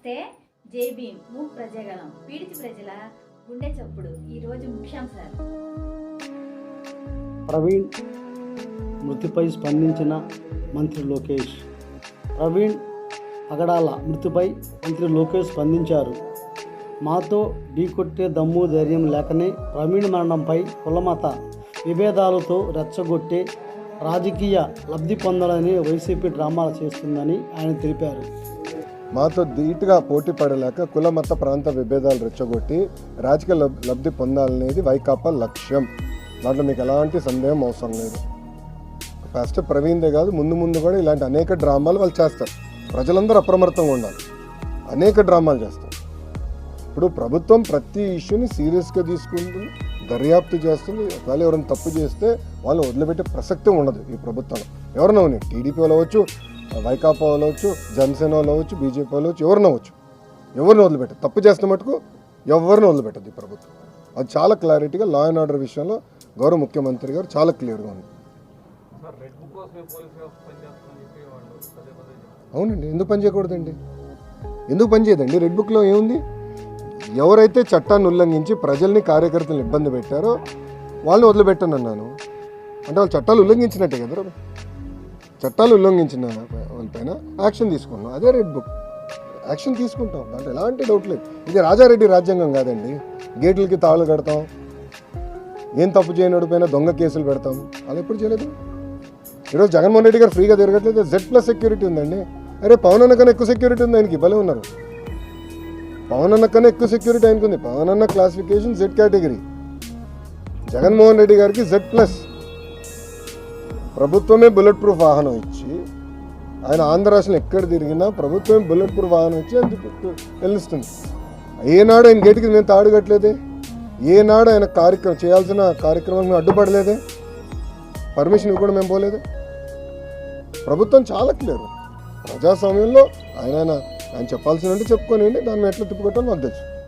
నమస్తే. జై భీమ్. మూక్ ప్రజాగలం పీడిత ప్రజల గుండె చప్పుడు. ఈరోజు ముఖ్యాంశాలు. ప్రవీణ్ మృతిపై స్పందించిన మంత్రి లోకేష్. ప్రవీణ్ పగడాల మృతిపై మంత్రి లోకేష్ స్పందించారు. మాతో ఢీకొట్టే దమ్ము ధైర్యం లేకనే ప్రవీణ్ మరణంపై కులమత విభేదాలతో రెచ్చగొట్టే రాజకీయ లబ్ధి పొందాలని వైసీపీ డ్రామాలు చేస్తుందని ఆయన తెలిపారు. మాతో ధీటుగా పోటీ పడలేక కుల మత ప్రాంత విభేదాలు రెచ్చగొట్టి రాజకీయ లబ్- లబ్ధి పొందాలనేది వైకాపా లక్ష్యం. దాంట్లో మీకు ఎలాంటి సందేహం అవసరం లేదు. ఫస్ట్ ప్రవీణ్దే కాదు ముందు ముందు కూడా ఇలాంటి అనేక డ్రామాలు వాళ్ళు చేస్తారు. ప్రజలందరూ అప్రమత్తంగా ఉండాలి. అనేక డ్రామాలు చేస్తారు. ఇప్పుడు ప్రభుత్వం ప్రతి ఇష్యూని సీరియస్గా తీసుకుంటుంది దర్యాప్తు చేస్తుంది. ఒకవేళ ఎవరైనా తప్పు చేస్తే వాళ్ళు వదిలిపెట్టే ప్రసక్తి ఉండదు ఈ ప్రభుత్వం ఎవరినో టీడీపీ వాళ్ళు అవ్వచ్చు వైకాపా వాళ్ళు అవ్వచ్చు జనసేన వాళ్ళు అవ్వచ్చు బీజేపీ వాళ్ళు అవ్వచ్చు ఎవరిని అవ్వచ్చు. ఎవరిని వదిలిపెట్టదు తప్పు చేస్తున్న మటుకు ఎవరిని వదిలిపెట్టదు ఈ ప్రభుత్వం. అది చాలా క్లారిటీగా లా అండ్ ఆర్డర్ విషయంలో గౌరవ ముఖ్యమంత్రి గారు చాలా క్లియర్గా ఉంది. అవునండి ఎందుకు పని చేయకూడదండి? ఎందుకు పని చేయదండి? రెడ్ బుక్లో ఏముంది? ఎవరైతే చట్టాన్ని ఉల్లంఘించి ప్రజల్ని కార్యకర్తలను ఇబ్బంది పెట్టారో వాళ్ళని వదిలిపెట్టను అన్నాను అంటే వాళ్ళు చట్టాలు ఉల్లంఘించినట్టే కదా చట్టాలు ఉల్లంఘించిన వాళ్ళపైన యాక్షన్ తీసుకున్నాం అదే రెడ్ బుక్. యాక్షన్ తీసుకుంటాం. దాంట్లో ఎలాంటి డౌట్ లేదు. ఇది రాజారెడ్డి రాజ్యాంగం కాదండి. గేట్లకి తాళ్ళు కడతాం. ఏం తప్పు చేయనోడి దొంగ కేసులు పెడతాం. అలా ఎప్పుడు చేయలేదు. ఈరోజు జగన్మోహన్ రెడ్డి గారు ఫ్రీగా తిరగట్లేదు. జెడ్ ప్లస్ సెక్యూరిటీ ఉందండి. అరే పవన్ అన్న కన్నా ఎక్కువ సెక్యూరిటీ ఉంది. ఆయనకి ఇవ్వలే ఉన్నారు. పవన్ అన్న కన్నా ఎక్కువ సెక్యూరిటీ ఆయనకుంది. పవన్ అన్న classification Z category Jaganmohan Reddy గారికి జెడ్ ప్లస్ ప్రభుత్వమే బుల్లెట్ ప్రూఫ్ వాహనం ఇచ్చి ఆయన ఆంధ్ర రాష్ట్రంలో ఎక్కడ తిరిగినా ప్రభుత్వమే బుల్లెట్ ప్రూఫ్ వాహనం ఇచ్చి అందుకు తెలుస్తుంది ఏనాడు ఆయన గేటుకి మేము తాడుగట్టలేదే ఏనాడు ఆయన కార్యక్రమం చేయాల్సిన కార్యక్రమం అడ్డుపడలేదే? పర్మిషన్ ఇవ్వకుండా మేము పోలేదు? ప్రభుత్వం చాలా క్లియర్. ప్రజాస్వామ్యంలో ఆయన ఆయన ఆయన చెప్పాల్సిన చెప్పుకొని దాన్ని ఎట్లా తిప్పుకోవటం మాకు తెలుసు.